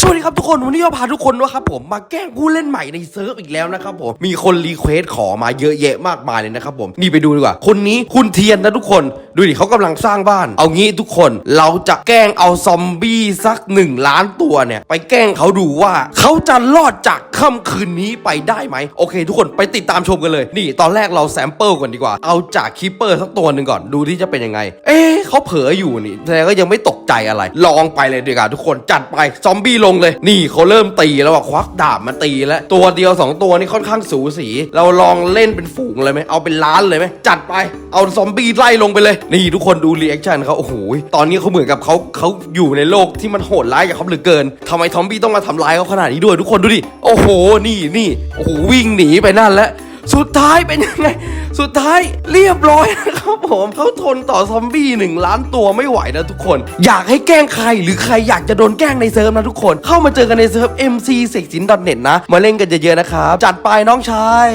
สวัสดีครับทุกคนวันนี้เราพาทุกคนนะครับผมมาแกล้งผู้เล่นใหม่ในเซิร์ฟอีกแล้วนะครับผมมีคนรีเควสขอมาเยอะแยะมากมายเลยนะครับผมนี่ไปดูดีกว่า คนนี้คุณเทียนนะทุกคนดูดิเขากำลังสร้างบ้าน เอางี้ทุกคนเราจะแกล้งเอาซอมบี้สักหนึ่งล้านตัวเนี่ย ไปแกล้งเขาดูว่าเขาจะรอดจากค่ำคืนนี้ไปได้ไหมโอเค ทุกคนไปติดตามชมกันเลย นี่ตอนแรกเราแซมเปิลก่อนดีกว่าเอาจากคีเปอร์สักตัวหนึ่งก่อนดูที่จะเป็นยังไง เอ๊เขาเผลออยู่นี่แสดงก็ยังไม่ตกใจอะไร ลองไปเลยดีกว่าทุกคนจัดไปซอมบี้ลงเลย นี่เขาเริ่มตีแล้วอะควักดาบมาตีแล้ว ตัวเดียวสองตัวนี่ค่อนข้างสูสี เราลองเล่นเป็นฝูงเลยไหมเอาเป็นล้านเลยไหมจัดไปเอาซอมบี้ไล่ลงไปเลย นี่ทุกคนดูรีแอคชั่นเขาโอ้โหตอนนี้เขาเหมือนกับเขาเขาอยู่ในโลกที่มันโหดร้ายกับเขาเหลือเกินทำไมซอมบี้ต้องมาทำร้ายเขาขนาดนี้ด้วยทุกคนดูดิโอ้โหนี่นี่โอ้โหวิ่งหนีไปนั่นแล้วสุดท้ายเป็นยังไง สุดท้ายเรียบร้อยนะครับผมเขาทนต่อซอมบี้หนึ่งล้านตัวไม่ไหวนะทุกคน อยากให้แกล้งใครหรือใครอยากจะโดนแกล้งในเซิร์ฟนะทุกคน เข้ามาเจอกันในเซิร์ฟ MC เสกสิน .net นะ มาเล่นกันเยอะๆนะครับ จัดไปน้องชาย